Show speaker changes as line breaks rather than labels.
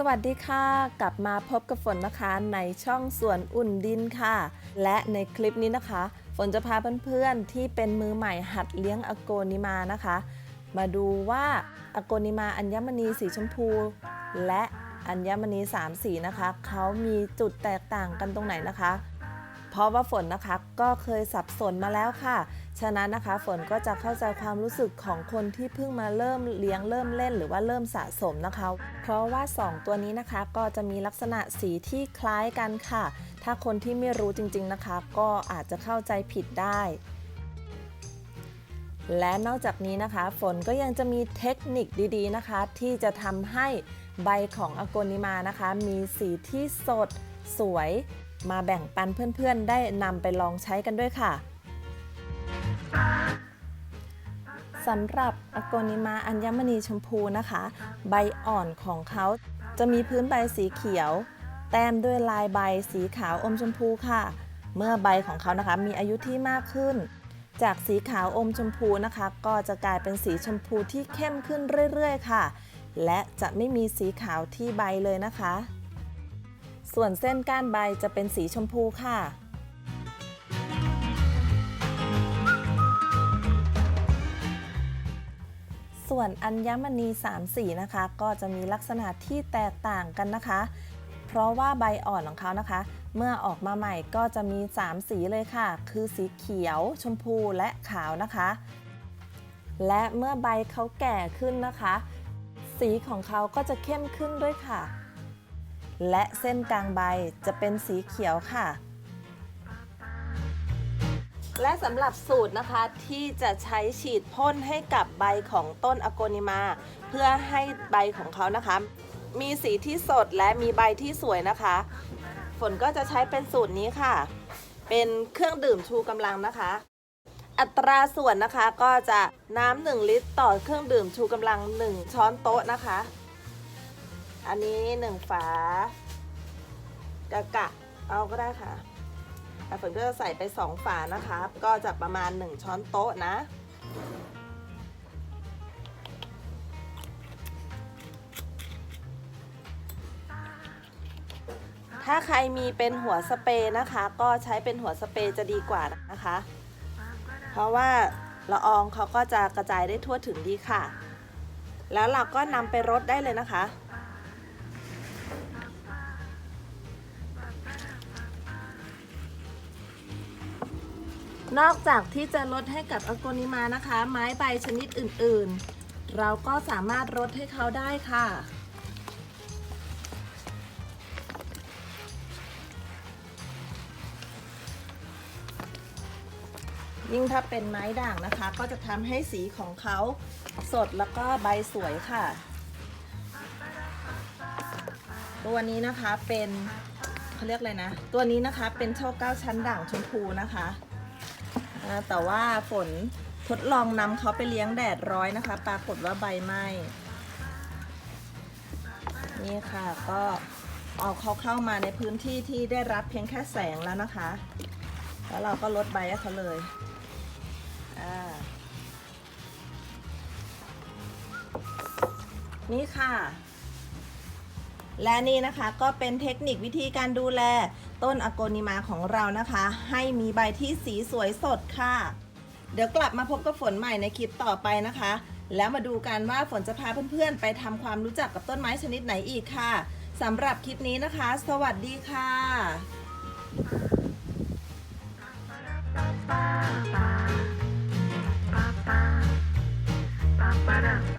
สวัสดีค่ะ กลับมาพบกับฝนนะคะในช่องสวนอุ่นดินค่ะ และในคลิปนี้นะคะ ฝนจะพาเพื่อนๆที่เป็นมือใหม่หัดเลี้ยงอโกนิมานะคะ มาดูว่าอโกนิมาอัญมณีสีชมพู และอัญมณีสามสีนะคะเขามีจุดแตกต่างกันตรงไหนนะคะ เพราะว่าฝนนะคะ ก็เคยสับสนมาแล้วค่ะ ฉะนั้นนะคะฝนก็จะเข้าใจความรู้สึกของคนที่เพิ่งมาเริ่มเลี้ยงเริ่มเล่นหรือว่าเริ่มสะสมนะคะ เพราะว่า 2 ตัวนี้นะคะก็จะมีลักษณะสีที่คล้ายกันค่ะ ถ้าคนที่ไม่รู้จริงๆนะคะ ก็อาจจะเข้าใจผิดได้และนอกจากนี้นะคะ ฝนก็ยังจะมีเทคนิคดีๆนะคะ ที่จะทำให้ใบของอโกนิมานะคะ มีสีที่สด สวย มาแบ่งปันเพื่อนๆ ได้นำไปลองใช้กันด้วยค่ะสำหรับอโกนิมาอัญมณีชมพูนะคะ ใบอ่อนของเขาจะมีพื้นใบสีเขียว แต้มด้วยลายใบสีขาวอมชมพูค่ะ เมื่อใบของเขานะคะมีอายุที่มากขึ้น จากสีขาวอมชมพูนะคะ ก็จะกลายเป็นสีชมพูที่เข้มขึ้นเรื่อยๆ ค่ะ และจะไม่มีสีขาวที่ใบเลยนะคะ ส่วนเส้นก้านใบจะเป็นสีชมพูค่ะส่วนอัญมณี 3 สีนะคะ ก็จะมีลักษณะที่แตกต่างกันนะคะ เพราะว่าใบอ่อนของเขานะคะ เมื่อออกมาใหม่ก็จะมี 3 สีเลยค่ะ คือสีเขียว ชมพูและขาวนะคะ และเมื่อใบเขาแก่ขึ้นนะคะ สีของเขาก็จะเข้มขึ้นด้วยค่ะ และเส้นกลางใบจะเป็นสีเขียวค่ะ และสำหรับสูตรนะคะที่จะใช้ฉีดพ่นให้กับใบของต้นอโกนิมา เพื่อให้ใบของเขานะคะ มีสีที่สดและมีใบที่สวยนะคะ ฝนก็จะใช้เป็นสูตรนี้ค่ะ เป็นเครื่องดื่มชูกำลังนะคะอัตราส่วนนะคะก็จะน้ำหนึ่งลิตรต่อเครื่องดื่มชูกำลัง 1 ช้อนโต๊ะนะคะ อันนี้หนึ่งฝากะกะเอาก็ได้ค่ะแต่ฝนก็จะใส่ไป2ฝานะคะ ก็จะประมาณ1ช้อนโต๊ะนะ ถ้าใครมีเป็นหัวสเปรย์นะคะ ก็ใช้เป็นหัวสเปรย์จะดีกว่านะคะ เพราะว่าละอองเขาก็จะกระจายได้ทั่วถึงดีค่ะ แล้วเราก็นำไปรดได้เลยนะคะ นอกจากที่จะลดให้กับอโกนิมานะคะ ไม้ใบชนิดอื่นๆ เราก็สามารถลดให้เขาได้ค่ะ ยิ่งถ้าเป็นไม้ด่างนะคะ ก็จะทำให้สีของเขาสดแล้วก็ใบสวยค่ะ ตัวนี้นะคะเป็นเขาเรียกอะไรนะ ตัวนี้นะคะเป็นโชคเก้าชั้นด่างชมพูนะคะ แต่ว่าฝนทดลองนำเขาไปเลี้ยงแดดร้อยนะคะ ปรากฏว่าใบไหม้นี่ค่ะก็เอาเขาเข้ามาในพื้นที่ที่ได้รับเพียงแค่แสงแล้วนะคะ แล้วเราก็ลดใบเขาเลยนี่ค่ะ และนี่นะคะก็เป็นเทคนิควิธีการดูแล ต้นอโกนิมาของเรานะคะ ให้มีใบที่สีสวยสดค่ะ เดี๋ยวกลับมาพบกับฝนใหม่ในคลิปต่อไปนะคะ แล้วมาดูกันว่าฝนจะพาเพื่อนๆ ไปทำความรู้จักกับต้นไม้ชนิดไหนอีกค่ะสำหรับคลิปนี้นะคะ สวัสดีค่ะ